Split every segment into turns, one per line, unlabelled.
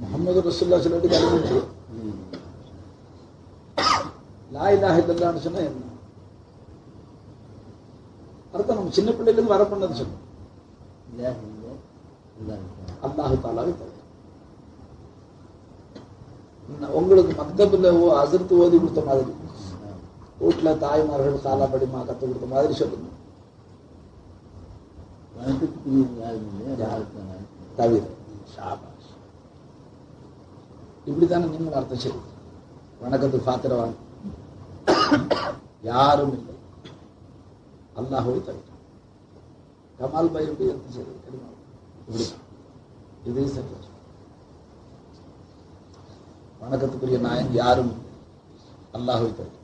முகமது ரசூல்லா சொல்லிட்டு கடுமை லா இலாஹ இல்லல்லான்னு சொன்னா என்ன அர்த்தம் நம்ம சின்ன பிள்ளையிலிருந்து வர பண்ணது சொல்லணும் அல்லாஹு தாலாவை உங்களுக்கு மக்தபில் அசர்த்து ஓதி கொடுத்த மாதிரி வீட்டுல தாய்மார்கள் தாலா படிமா கத்து கொடுத்த மாதிரி சொல்லுங்க தவிர இப்படித்தானே நீங்கள் அர்த்தம் சரி வணக்கத்துக்கு பாத்திரவாங்க யாரும் இல்லை. அல்லாஹோவை தவிர கமால் பாய் எப்படி அர்த்தம் செய்வது தெரியுமா இப்படிதான் இதே சரி வணக்கத்துக்குரிய நாயன் யாரும் அல்லாஹோவை அல்லாஹுவை தவிர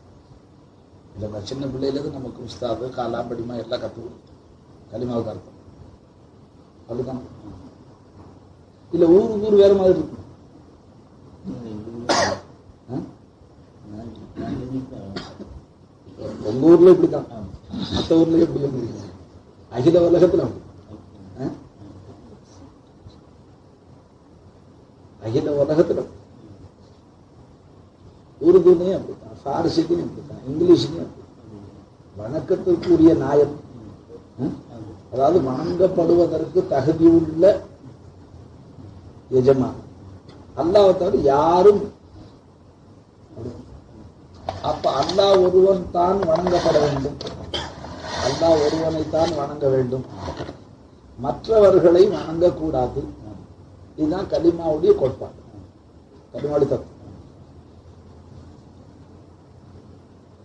இல்லைன்னா சின்ன பிள்ளையிலேருந்து நமக்கு உஸ்தாது காலாம்படிமா எல்லாம் கற்றுக் கொடுத்தோம் களிமாவுக்கு அர்த்தம். அதுதான். இல்ல ஊருக்கு ஊர் வேறு மாதிரி இருக்கும் ஆ? உங்க ஊர்ல இப்படிதான் மத்த ஊர்ல எப்படி எப்படி அகில உலகத்துல அகில உலகத்துல அப்படி. அப்படித்தான் பாரசீகத்தையும் அப்படித்தான் இங்கிலீஷ்லயும் வணக்கத்திற்குரிய நாயம் அதாவது வணங்கப்படுவதற்கு தகுதியுள்ள எஜமான். அல்லாவை தவிர யாரும் அப்ப அல்லாஹ் ஒருவன் தான் வணங்கப்பட வேண்டும். அல்லாஹ் ஒருவனைத்தான் வணங்க வேண்டும். மற்றவர்களை வணங்கக்கூடாது. இதுதான் கலிமாவுடைய கோட்பாடு. கலிமாவுடைய தத்துவம்.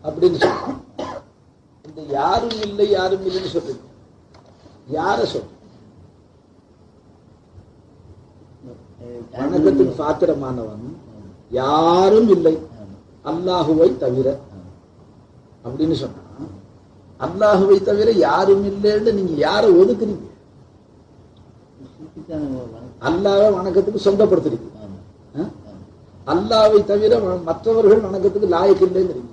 அப்படின்னு சொல்ல இந்த யாரும் இல்லை யாரும் இல்லைன்னு சொல்றீங்க. யார சொல்ற வணக்கத்துக்கு பாத்திரமானவன் யாரும் இல்லை. அல்லாஹுவை தவிர. அப்படின்னு சொன்னா அல்லாஹுவை தவிர யாரும் இல்லைன்னு நீங்க யாரை ஒதுக்குறீங்க? அல்லாஹ வணக்கத்துக்கு சொந்தப்படுத்துறீங்க. அல்லாவை தவிர மற்றவர்கள் வணக்கத்துக்கு லாயக்கு இல்லைங்கிறீங்க.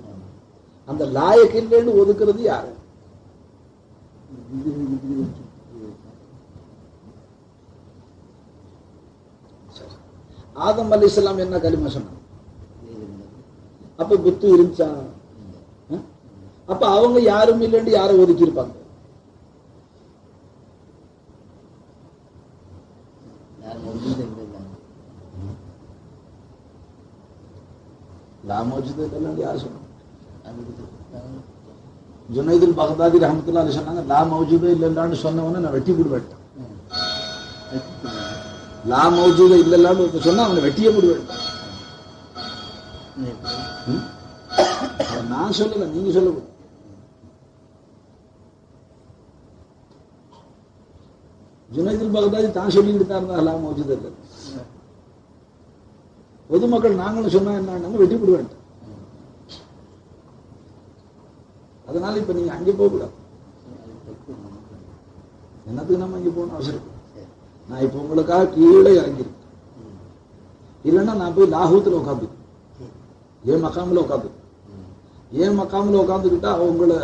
அந்த லாயக்கு இல்லைன்னு ஒதுக்குறது யாரு? ஆதம் அலி இஸ்லாம் என்ன கலிமா சொன்னாங்க? அப்ப புத்து இருந்துச்சா? அப்ப அவங்க யாரும் இல்லைன்னு யாரை ஒதுக்கி இருப்பாங்க ஜுனைதுல் பகதாதி ரஹமத்துல்லா அலி சொன்னாங்க லா மௌஜூத இல்லைன்னு சொன்னவன நான் வெட்டி போடுவேன் லா மௌஜூத இல்லைன்னு சொன்னா அவனை வெட்டியே? அதை நான் சொல்லல நீங்க சொல்லுங்க ஜுனைதுல் பகதாதி தான் சொல்லிட்டு தான் இருந்தா லா மௌஜூத பொதுமக்கள் நாங்களும் சொன்னா என்ன வெட்டி விடுவேன் அதனால இப்ப நீங்க அங்கே போக கூடாது. என்னத்துக்கு நம்ம இங்கே போகணும் அவசரம்? இல்லை. நான் இப்ப உங்களுக்காக கீழே இறங்கிருக்கேன் இல்லைன்னா நான் போய் லாகூத்தில் உட்காந்து ஏன் மக்காமில் உட்காந்து ஏன் மக்காமில் உட்காந்துக்கிட்டா உங்களை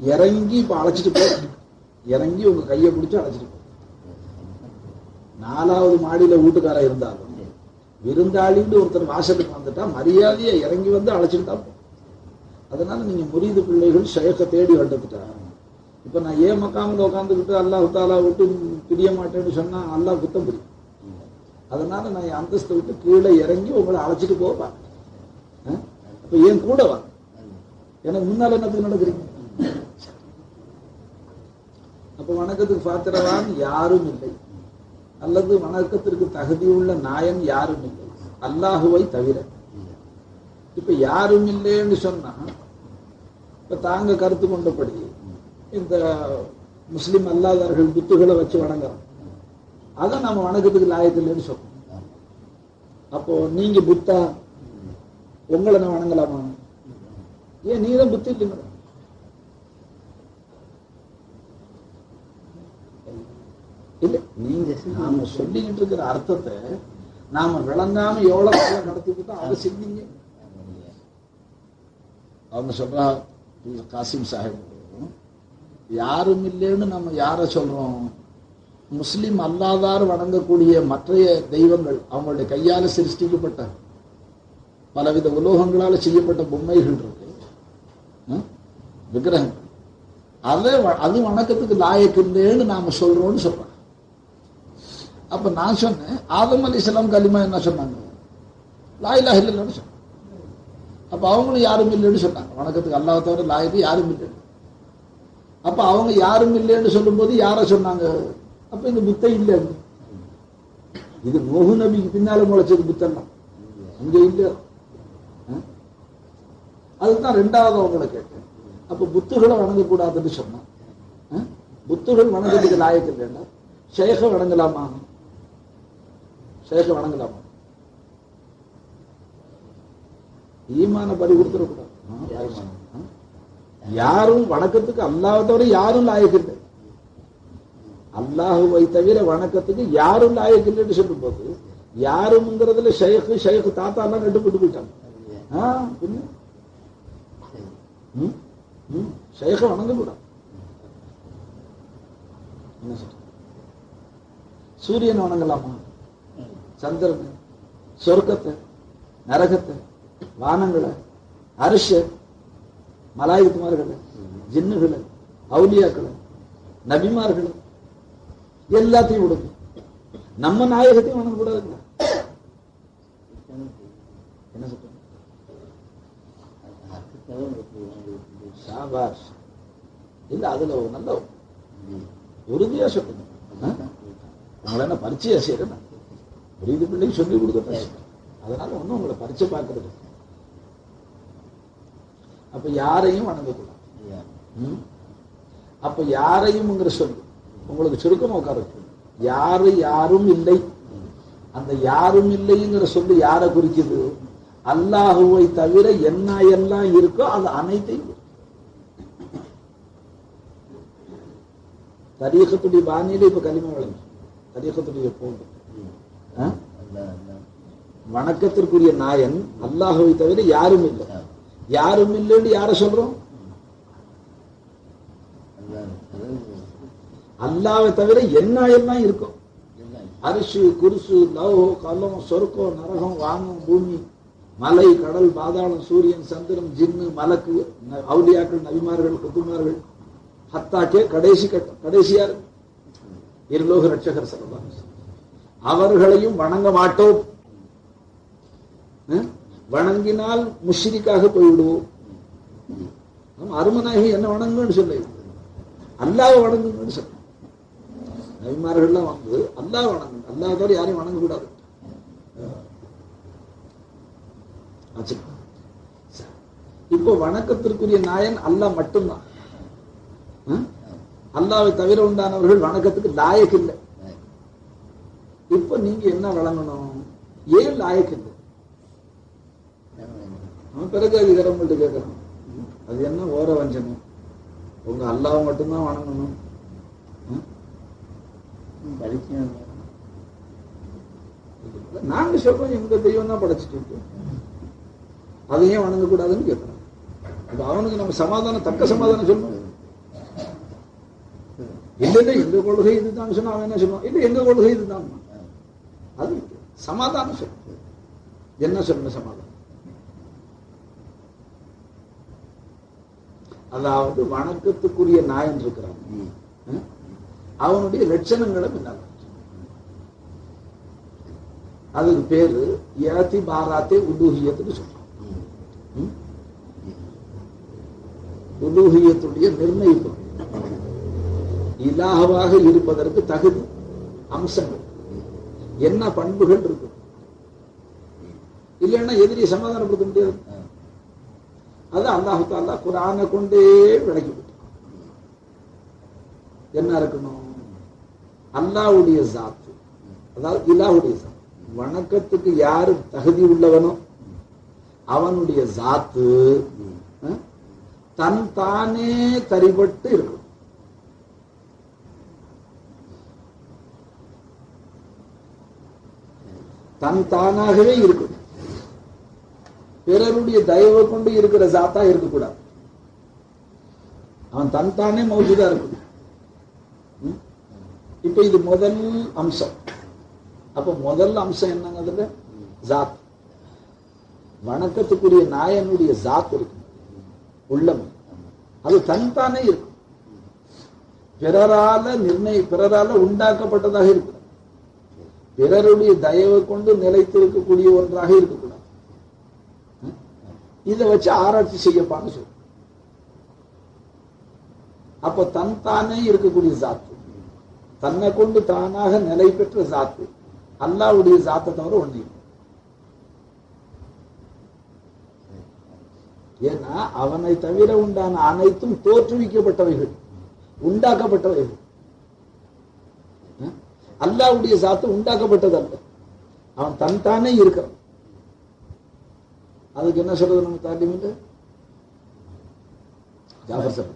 இறங்கி இப்ப அழைச்சிட்டு போ. இறங்கி உங்க கையை பிடிச்சி அழைச்சிட்டு போ. நாலாவது மாடியில வீட்டுக்கார இருந்தாலும் விருந்தாளின்னு ஒருத்தர் வாசலுக்கு வந்துட்டா மரியாதையை இறங்கி வந்து அழைச்சிட்டு தான் போ. அதனால நீங்க முரீது பிள்ளைகள் ஷேக்க தேடி வந்துட்டாங்க இப்ப நான் ஏன் மக்காமில் உட்காந்துக்கிட்டு அல்லாஹ் தாலா விட்டு பிரிய மாட்டேன்னு சொன்னா அல்லாஹ் குத்தம் புரியும் அதனால நான் என் அந்தஸ்தை விட்டு கீழே இறங்கி உங்களை அழைச்சிட்டு போவேன். அப்ப ஏன் கூட வா. எனக்கு முன்னால என்னத்துக்கு நடக்கிறீங்க அப்ப வணக்கத்துக்கு பாத்திரவான் யாரும் இல்லை. அல்லது வணக்கத்திற்கு தகுதியுள்ள நாயம் யாரும் இல்லை. அல்லாஹுவை தவிர. இப்ப யாரும் இல்லைன்னு சொன்னா இப்ப தாங்க கருத்து கொண்டபடி இந்த முஸ்லிம் அல்லாதவர்கள் புத்துகளை வச்சு வணங்குறோம் அதை நம்ம வணக்கத்துக்கு லாயக்கு இல்லைன்னு சொல்றோம். அப்போ நீங்க புத்தா உங்களை நான் வணங்கலாமா? ஏன் நீ தான் புத்தி இல்லைங்க? இல்ல நீங்க நாம சொல்லிக்கிட்டு இருக்கிற அர்த்தத்தை நாம விளங்காம எவ்வளவு காலம் நடத்திக்கிட்டோ அதை செஞ்சீங்க அவங்க சொல்றா காசிம் சாஹிப். யாரும் இல்லைன்னு நம்ம யார சொல்றோம்? முஸ்லிம் அல்லாதார் வணங்கக்கூடிய மற்றைய தெய்வங்கள் அவங்களுடைய கையால சிருஷ்டிக்கப்பட்ட பலவித உலோகங்களால செய்யப்பட்ட பொம்மைகள் இருக்கு. விக்கிரகம். விக்கிரகங்கள் அதை அது வணக்கத்துக்கு லாயக்கு நாம சொல்றோம்னு சொல்றாங்க. அப்ப நான் சொன்னேன் ஆதம் அலி இஸ்லாம் கலிமா என்ன சொன்னாங்க? லாயிலா இல்லைன்னு சொன்னாங்க. அப்ப அவங்களும் யாரும் இல்லைன்னு சொன்னாங்க. வணக்கத்துக்கு அல்லாஹ் தவிர லாயக்கு யாரும் இல்லை அப்ப அவங்க யாரும் இல்லைன்னு சொல்லும்போது யார சொன்னாங்க? அப்ப இந்த புத்தை இல்லை. இது நோகு நபிக்கு பின்னால முளைச்சது புத்தெல்லாம் அங்கே இல்ல. அதுதான் ரெண்டாவது அவங்கள கேட்டேன். அப்ப புத்துகளை வணங்கக்கூடாதுன்னு சொன்னான். புத்துகள் வணங்குறதுக்கு லாயக்கு இல்லைன்னா ஷேக வணங்கலாமா? ஷேக வணங்கலாமா? ஈமான பறி கொடுத்துடக்கூடாது. யாரும் வணக்கத்துக்கு அல்லாஹ் தவிர யாரும் லாயக்கில்லை அல்லாஹுவை தவிர வணக்கத்துக்கு யாரும் லாயக்கில்லைன்னு சொல்லும் சொல்லும்போது யாருங்கிறதுல ஷேக்கு ஷேக்கு தாத்தா எல்லாம் கட்டுப்பட்டு போயிட்டாங்க. ஆ, பின்ன ம்? வணங்கக்கூடாது. என்ன சொல்ற சூரியன் வணங்கலாமா? சந்திரன் சொர்க்கத்தை நரகத்தை வானங்களை அரிச மலாயுக்குமார்களை ஜின்னுகளை அவுலியாக்களை நபிமார்களை எல்லாத்தையும் விடுங்க. நம்ம நாயகத்தையும் வணங்கக்கூடாதுங்களா என்ன சொல்ற ஷாபாஷ் இல்ல அதுல ஒரு நல்ல உறுதியா சொல்லுங்க ஆ? உங்களை என்ன பரிச்சையா செய்யறேன் புரியுது பிள்ளைக்கு சொல்லி கொடுக்கத்தான் அதனால ஒண்ணும் உங்களை பரிச்சை பார்க்கறது. அப்ப யாரையும் வணங்கக்கூடாது? அப்ப யாரையும்ங்கிற சொல்லு உங்களுக்கு சுருக்கமா உட்கார யாரு யாரும் இல்லை. அந்த யாரும் இல்லைங்கிற சொல்லு யாரை குறிக்குது? அல்லாஹுவை தவிர என்ன எல்லாம் இருக்கோ அது அனைத்தையும் தரீகத்துடைய பாணியில இப்ப களிம வழங்கும் தரீகத்துடைய போன்று வணக்கத்திற்குரிய நாயன் அல்லாஹுவை தவிர யாரும் இல்லை. யாரும் இல்லைன்னு யார சொல்றோம்? அல்லாவை தவிர என்ன எல்லாம் இருக்கும் அரிசு குருசு லவ் கலம் சொர்க்கம் நரகம் வானம் பூமி மலை கடல் பாதாளம் சூரியன் சந்திரன் ஜின்னு மலக்கு ந- அவுலியாக்கள் நபிமார்கள் குத்துமார்கள் ஹத்தாக்கே கடைசி கட்ட கடைசியார் இருலோக ரட்சகர் சொல்லலாம் அவர்களையும் வணங்க மாட்டோம். வணங்கினால் முஷ்ரிக்காக போய்விடுவோம். அருமநாயகி என்ன வணங்குன்னு சொல்ல. அல்லாஹ் வணங்குங்கன்னு சொல்ல. நபிமார்கள்லாம் வந்து அல்லாஹ் வணங்கு அல்லாஹ் தவிர யாரையும் வணங்கக்கூடாது. இப்போ வணக்கத்திற்குரிய நாயன் அல்லாஹ் மட்டும்தான்? அல்லாவை தவிர உண்டானவர்கள் வணக்கத்துக்கு லாயக்கு இல்லை. இப்போ நீங்க என்ன வழங்கணும்? ஏன் லாயக்கு இல்லை? பிறகு அதிகாரங்கள்ட்ட கேட்கறான் அது என்ன ஓர வஞ்சனம்? உங்க அல்லாவை மட்டும்தான் வணங்கணும்? நாங்க சொல்றோம் எங்க தெய்வம் தான் படைச்சிட்டு இருக்கு. அதை ஏன் வணங்கக்கூடாதுன்னு கேட்கணும் அப்ப அவனுக்கு நம்ம சமாதானம் தக்க சமாதானம் சொல்லணும் இல்லை இல்ல எங்க கொள்கை இதுதான் சொன்னா அவன் என்ன சொல்லுவான்? இல்ல எங்க கொள்கை இதுதான் அது சமாதானம் சொல்லு என்ன சொல்லணும் சமாதானம்? அதாவது வணக்கத்துக்குரிய நாயன் இருக்கிறான். அவனுடைய லட்சணங்களை பின்னால் அதுக்கு பேரு ஏத்தி பாராத்தே உலூகியத்துன்னு சொல்றான். உலூகியத்துடைய நிர்ணயிப்பு. இலாகவாக இருப்பதற்கு தகுதி அம்சங்கள். என்ன பண்புகள் இருக்கு? இல்லைன்னா எதிரி சமாதானப்படுத்த முடியாது. அது அல்லாஹு தாலா கொண்டே விளக்கி என்ன இருக்கணும்? அல்லாஹ்வுடைய சாத்து. அதாவது இலாவுடைய சாத்து. வணக்கத்துக்கு யாரு தகுதி உள்ளவனோ அவனுடைய சாத்து தன் தானே தரிபட்டு இருக்கும். தன் தானாகவே இருக்கணும் பிறருடைய தயவை கொண்டு இருக்கிற ஜாத்தா இருக்கக்கூடாது. அவன் தன் தானே மௌஜூதா இருக்கும். இப்ப இது முதல் அம்சம். அப்ப முதல் அம்சம் என்னங்கிறதுல? ஜாத் வணக்கத்துக்குரிய நாயனுடைய ஜாத் இருக்கு. உள்ளம். அது தன்தானே இருக்கும். பிறரால நிர்ணய பிறரால உண்டாக்கப்பட்டதாக இருக்கும் பிறருடைய தயவை கொண்டு நிலைத்திருக்கக்கூடிய ஒன்றாக இருக்கக்கூடாது. இதை வச்சு ஆராய்ச்சி செய்யப்பான்னு சொல்லு அப்ப தன் தானே இருக்கக்கூடிய சாத்து. தன்னை கொண்டு தானாக நிலை பெற்ற சாத்து. அல்லாவுடைய சாத்தை தவிர ஒண்ணு ஏன்னா அவனை தவிர உண்டான அனைத்தும் தோற்றுவிக்கப்பட்டவைகள். உண்டாக்கப்பட்டவைகள். அல்லாவுடைய சாத்து உண்டாக்கப்பட்டது அல்ல அவன் தன் தானே இருக்கிறான். அதுக்கு என்ன சொல்றது நம்ம தாண்டிமிட்டு ஜாஃபர்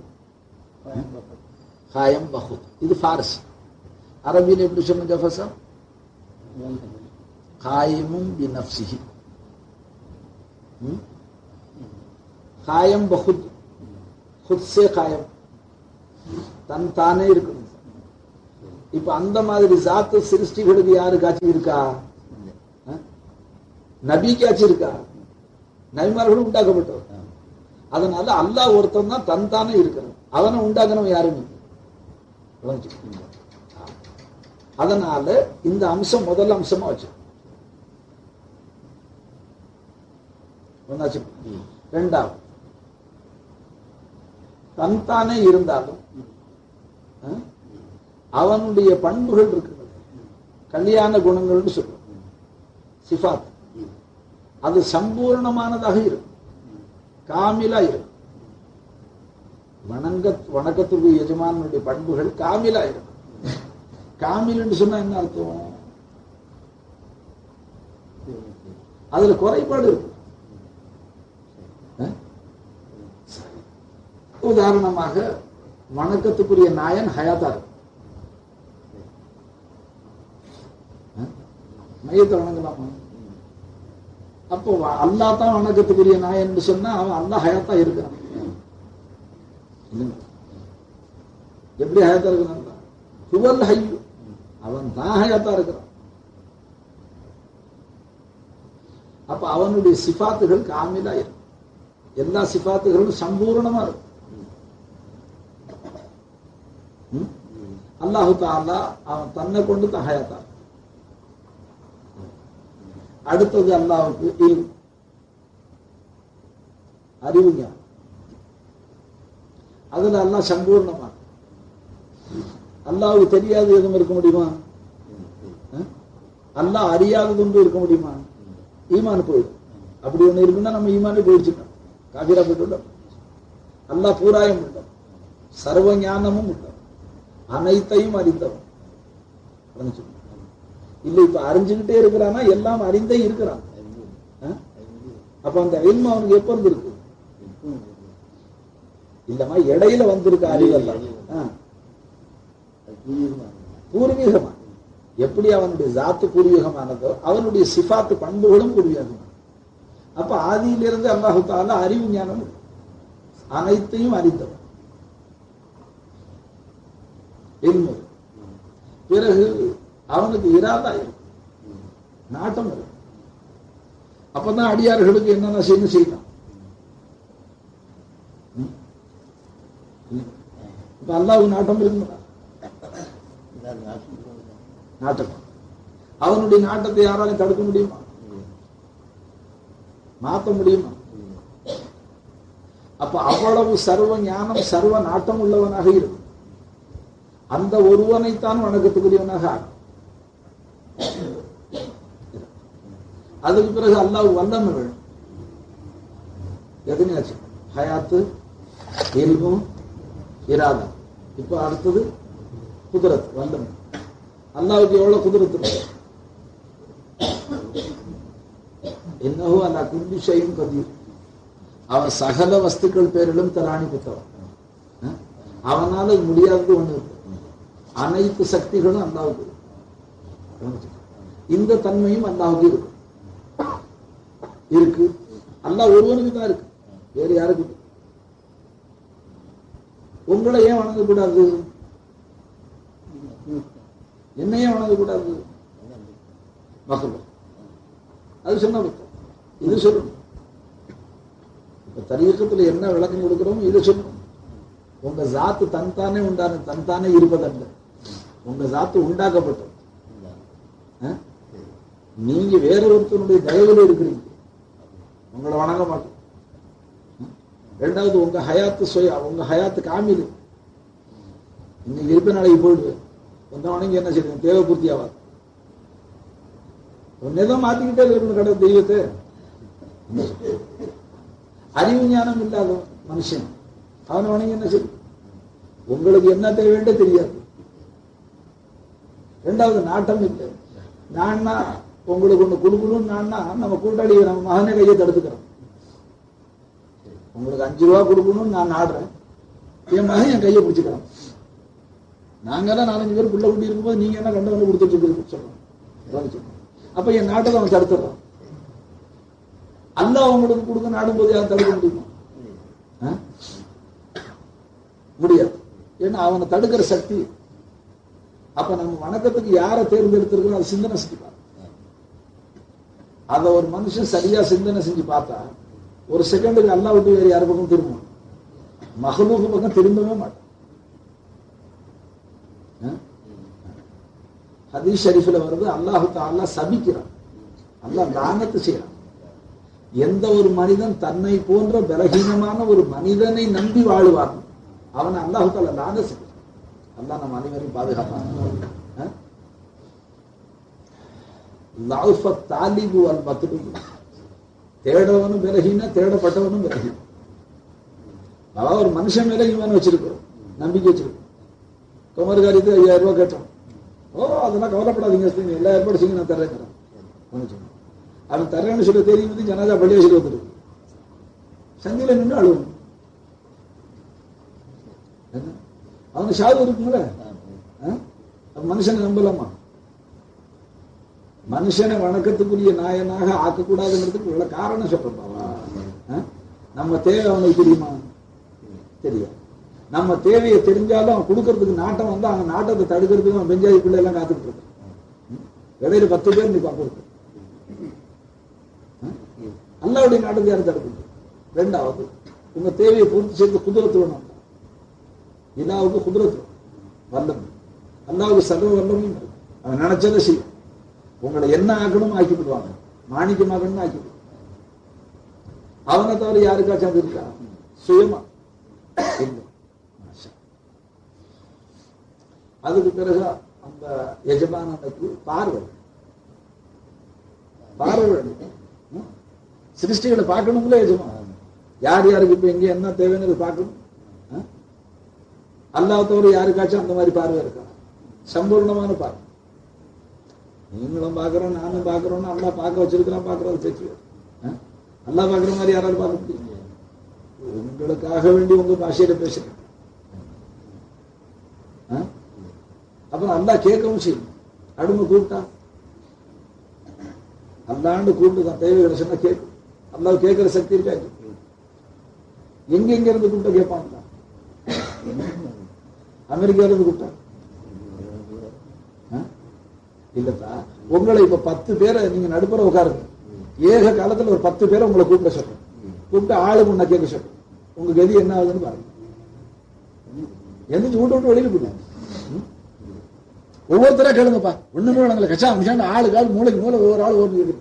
காயம் பஹுத். இது ஃபாரஸ். அரபியில் எப்படி சொன்ன ஜாஃபர் சார் காயமும் பி நப்சிஹி காயம் பகுத் ஹுத்ஸே காயம். தன் தானே இருக்கணும் இப்ப அந்த மாதிரி ஜாத்து சிருஷ்டிகளுக்கு யாரு காட்சி இருக்கா? நபி காட்சி இருக்கா? நபிமார்களும் உண்டாக்கப்பட்டவர். அதனால அல்லாஹ் ஒருத்தன் தான் தன் தானே இருக்கணும் அவனை உண்டாக்கணும் யாருமே அதனால இந்த அம்சம் முதல் அம்சமா வச்சு. ரெண்டாவது. தன்தானே இருந்தாலும் அவனுடைய பண்புகள் இருக்கிறது. கல்யாண குணங்கள்னு சொல்றோம். சிஃபாத். அது சம்பூர்ணமானதாக இருக்கும். காமிலா இருக்கும். வணங்க வணக்கத்துக்கு எஜமானுடைய பண்புகள் காமிலா இருக்கும். காமில் சொன்னா என்ன அர்த்தம்? அதுல குறைபாடு இருக்கு. உதாரணமாக வணக்கத்துக்குரிய நாயன் ஹயாத்தா இருக்கும் மையத்தை வணங்கலாமா. அப்போ அல்லா அல்லாஹ் தான் வணக்கத்துக்குரிய நாயன் சொன்னா அவன் அல்லா ஹயாத்தா இருக்கிறான். எப்படி ஹயாத்தா இருக்கிறான்? துவல் ஹையு. அவன் தான் ஹயாத்தா இருக்கிறான். அப்ப அவனுடைய சிபாத்துகள் காமிலா இருக்கும் எல்லா சிபாத்துகளும் சம்பூர்ணமா இருக்கும் அல்லாஹு தாலா அவன் தன்னை கொண்டு தான் அடுத்தது அல்லாவுக்கு இல்ம் அறிவு அதுல அல்லாஹ் சம்பூர்ணமா. அல்லாவுக்கு தெரியாது எதுவும் இருக்க முடியுமா? அல்லாஹ் அறியாதது ஒன்று இருக்க முடியுமா? ஈமான் போயிடும். அப்படி ஒண்ணு இருக்குன்னா நம்ம ஈமானே போயிடுச்சுட்டோம் காபிரா போயிட்டு அல்லாஹ் பூராயம் உண்டோம் சர்வ ஞானமும் உண்டோம் அனைத்தையும் அறிந்தவன். இல்ல இப்ப அறிஞ்சுக்கிட்டே இருக்கிறானா எல்லாம் அறிந்தே இருக்கிறான். அப்ப அந்த இல்மு அவனுக்கு எப்ப இருந்து இருக்கு இல்லம்மா இடையில வந்திருக்க அறிவெல்லாம். பூர்வீகமா? எப்படி அவனுடைய ஜாத்து பூர்வீகமானதோ அவனுடைய சிஃபாத்து பண்புகளும் பூர்வீகமானது அப்ப ஆதியிலிருந்து அல்லாஹு தாலா அறிவு ஞானம் அனைத்தையும் அறிந்தவன். இல்மு. பிறகு அவனுக்கு இராதா இருக்கும் நாட்டம் இருக்கும் அப்பதான் அடியார்களுக்கு என்னென்ன செய்யணும் செய்யலாம் ம்? இப்ப அல்லாஹ்வுக்கு நாட்டம் இருக்குங்களா நாட்டம். அவனுடைய நாட்டத்தை யாராலும் தடுக்க முடியுமா? மாத்த முடியுமா? அப்ப அவ்வளவு சர்வ ஞானம் சர்வ நாட்டம் உள்ளவனாக இருக்கும் அந்த ஒருவனைத்தான் வணக்கத்துக்குரியவனாக அதுக்கு பிறகு அல்லாஹ் வல்லமை வேணும் எத்தனையாச்சு? ஹயாத்து இல்மும் இராதம் இப்போ அடுத்தது குதிரத் வல்லமை. அல்லாவுக்கு எவ்வளவு குதிரத்து இருக்கு? என்னவோ அல்லா குண்டி செய்யும் கதீர். அவன் சகல வஸ்துக்கள் பேரிலும் தராணி புத்தவன். அவனால முடியாதது ஒண்ணு இருக்கு. அனைத்து சக்திகளும் அல்லாவுக்கு இந்த தன்மையும் அல்லாவுக்கு இருக்கு இருக்கு. அல்லா ஒருவனுக்கு தான் இருக்கு. வேற யாருக்கு உங்களை ஏன் வணங்கக்கூடாது? என்னையே வணங்கக்கூடாது? மகளும் அது சொன்ன இது சொல்லணும். இப்ப தரியக்கத்துல என்ன விளக்கம் கொடுக்கிறோம் இது சொல்லணும். உங்க ஜாத்து தன்தானே உண்டான தன்தானே இருப்பதல்ல. உங்க சாத்து உண்டாக்கப்பட்டது நீங்க வேற ஒருத்தனுடைய தயவுல இருக்கிறீங்க. உங்களை வணங்க மாட்டோம். ரெண்டாவது உங்க ஹயாத்து சுய உங்க ஹயாத்து காமிது இன்னைக்கு இருப்ப நாளைக்கு போயிடுவேன் வந்த வணங்கி என்ன செய்யணும்? தேவை பூர்த்தி ஆகாது. ஒன்னேதான் மாத்திக்கிட்டே இருக்கணும் கடவுள் தெய்வத்தை. அறிவு ஞானம் இல்லாத மனுஷன். அவனை வணங்கி என்ன செய்யும் உங்களுக்கு என்ன தேவைன்றே தெரியாது. ரெண்டாவது நாட்டம் இல்லை நான்னா உங்களுக்கு ஒண்ணு கொடுக்கணும்னு நான்னா நம்ம கூட்டாளி நம்ம மகனை கையை தடுத்துக்கிறோம். உங்களுக்கு அஞ்சு ரூபா கொடுக்கணும்னு நான் நாடுறேன் என் மகன் என் கையை பிடிச்சிக்கிறான். நாங்கெல்லாம் நாலஞ்சு பேர் புள்ள குட்டி இருக்கும்போது நீங்க என்ன கண்டு வந்து கொடுத்துட்டு இருக்கு சொல்றோம் அப்ப என் நாட்டை அவன் தடுத்துடுறான் அல்ல அவங்களுக்கு கொடுக்க நாடும்போது யாரும் தடுக்க முடியுமா? முடியாது. ஏன்னா அவனை தடுக்கிற சக்தி அப்ப நம்ம வணக்கத்துக்கு யாரை தேர்ந்தெடுத்திருக்கிறோம் அதை சிந்தனை செஞ்சு பாரு அத ஒரு மனுஷன் சரியா சிந்தனை செஞ்சு பார்த்தா ஒரு செகண்டுக்கு அல்லா விட்டு வேற யார் பக்கம் திரும்பும் மகளுக்கு பக்கம் திரும்பவே மாட்டான். ஹதீஷ் ஹதீஸ் வருது அல்லாஹு தாலா சபிக்கிறான். அல்லாஹ் லானத்து செய்யறான். எந்த ஒரு மனிதன் தன்னை போன்ற பலகீனமான ஒரு மனிதனை நம்பி வாழுவான் அவனை அல்லாஹு தாலா லான செய்யறான். அதான் நம்ம அனைவரையும் பாதுகாப்பான். தாலிபு அல் தேடவனும் விலகினா தேடப்பட்டவனும் விலகின. அதாவது ஒரு மனுஷன் மேல இவன் வச்சிருக்கிறோம் நம்பிக்கை வச்சிருக்கோம் குமர் ஐயாயிரம் ரூபாய் கேட்டோம். ஓ அதெல்லாம் கவலைப்படாதீங்க நீங்க எல்லா ஏற்பாடு செய்யுங்க நான் தர்றேங்கிறான் அவன் சொன்னான். அவன் தெரியும் வந்து ஜனாதா பள்ளி வச்சுட்டு வந்துருக்கு சந்தியில நின்று அழுவணும் என்ன? அவனுக்கு ஷாது இருக்குங்கள மனுஷனை நம்பலாமா? மனுஷனை வணக்கத்துக்குரிய நாயனாக ஆக்கக்கூடாதுங்கிறதுக்கு உள்ள காரணம் சொல்றப்பாவா நம்ம தேவை அவனுக்கு தெரியுமா? தெரியும் நம்ம தேவையை தெரிஞ்சாலும் அவன் கொடுக்கறதுக்கு நாட்டம் வந்து அவன் நாட்டத்தை தடுக்கிறதுக்கு அவன் பெஞ்சாதிக்குள்ள எல்லாம் காத்துக்கிட்டு இருக்கான். இடையில பத்து பேர் நீ கொடுக்க அல்லாவுடைய நாட்டத்தை யாரும் தடுக்குது? ரெண்டாவது உங்க தேவையை பூர்த்தி செய்து குதிரத்து வேணும் இல்லாவுக்கு குதிரத்து. வல்லம் அல்லாவுக்கு சர்வ வல்லமும் அவன் நினைச்சதை செய்யும். உங்களை என்ன ஆக்கணும் ஆக்கி விடுவாங்க. மாணிக்கமாகணும்னு ஆக்கி அவனை தவிர யாருக்காச்சும் அது இருக்கா? சுயமா. இல்லை. அதுக்கு பிறகு அந்த எஜமானனுக்கு பார்வை. பார்வை சிருஷ்டிகளை பார்க்கணும்ல எஜமான். யார் யாருக்கு இப்ப எங்க என்ன தேவைன்னு பார்க்கணும். அல்லாஹ் யாருக்காச்சும் அந்த மாதிரி பார்வை இருக்கா? சம்பூர்ணமான பார்வை. நீங்களும் பார்க்குறோம் நானும் பார்க்கறோம்னு அல்லா பார்க்க வச்சிருக்கிறான் பார்க்குறது தெரியும் அல்லாஹ் பார்க்குற மாதிரி யாராவது பார்க்க முடியும்? உங்களுக்காக வேண்டி உங்க பாஷையில பேசுறேன். அப்புறம் அல்லாஹ் கேட்கவும் செய்யும். அடுமை கூப்பிட்டா? அல்லாண்டு கூப்பிட்டு தான் தேவைகளை சொன்னா கேட்கும். அல்லாஹ் கேட்கிற சக்தி இருக்காது. எங்க எங்க இருந்து கூப்பிட்டா கேட்பாங்க அமெரிக்கால இருந்து கூப்பிட்டா இல்லப்பா உங்களை இப்ப பத்து பேரை நீங்க நடுப்புற உட்காருங்க. ஏக காலத்துல ஒரு பத்து பேரை உங்களை கூப்பிட சொல்றோம் கூப்பிட்டு ஆளு முன்ன கேட்க சொல்றோம் உங்க கதி என்ன ஆகுதுன்னு பாருங்க. எந்திரிச்சு வீட்டு விட்டு வெளியில போடுங்க ஒவ்வொருத்தரா கேளுங்கப்பா. ஒண்ணுமே வேணுங்களா கச்சா முடிச்சாண்டு ஆளு கால் மூளைக்கு மூளை ஒவ்வொரு ஆள் ஒரு கேட்குது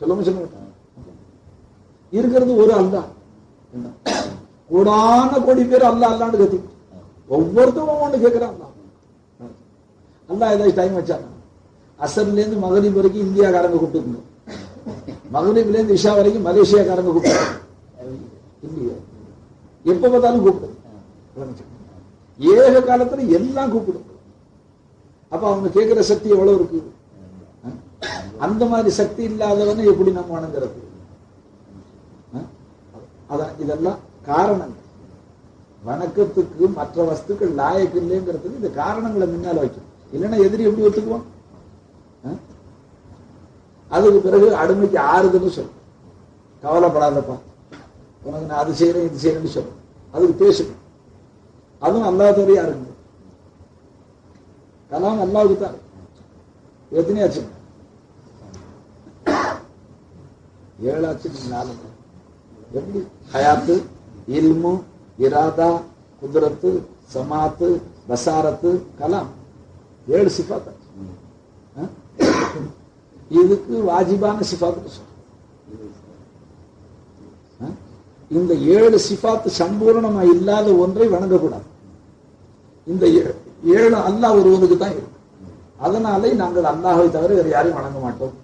சொல்லாம சொல்ல மாட்டான் இருக்கிறது ஒரு அல்லா தான் கோடான கோடி பேர் அல்ல அல்லான்னு கத்தி. ஒவ்வொருத்தரும் ஒண்ணு கேட்கிறான் நல்லா ஏதாவது டைம் வச்சாங்க அசர்லேருந்து இருந்து வரைக்கும் இந்தியாக்காரங்க கூப்பிட்டுருங்க மகரிப்ல இருந்து இஷா வரைக்கும் மலேசியாக்காரங்க கூப்பிட்டு இந்தியா எப்ப பார்த்தாலும் கூப்பிடும். ஏக காலத்தில் எல்லாம் கூப்பிடும். அப்ப அவங்க கேட்கிற சக்தி எவ்வளவு இருக்கு? அந்த மாதிரி சக்தி இல்லாதவனை எப்படி நம்ம வணங்குறது? அதான் இதெல்லாம் காரணங்கள். வணக்கத்துக்கு மற்ற வஸ்துக்கள் லாயக்கு இல்லைங்கிறதுக்கு இந்த காரணங்களை முன்னால வைக்கும் இல்லைன்னா எதிரி எப்படி ஒத்துக்குவோம் அஹ்? அதுக்கு பிறகு அடிமைக்கு ஆறுதுன்னு சொல்லும். கவலைப்படாதப்பா. உனக்கு நான் அது செய்யறேன் இது செய்யறேன்னு சொல்லும். அதுக்கு பேசணும் அதுவும் அல்லாதவரையா இருக்கு. கலாம் அல்லாவுக்கு தான். எத்தனையாச்சு? ஏழாச்சு நாலு எப்படி? ஹயாத்து இல்மு இராதா குதிரத்து சமாத்து பசாரத்து கலாம். ஏழு சிஃபாத் இதுக்கு வாஜிபான சிஃபாத்து சொல்றோம் இந்த ஏழு சிஃபாத்து சம்பூர்ணமா இல்லாத ஒன்றை வணங்கக்கூடாது. இந்த ஏழு அல்லாஹ் ஒருவனுக்கு தான் இருக்கு. அதனாலே நாங்கள் அல்லாஹை தவிர வேறு யாரையும் வணங்க மாட்டோம்.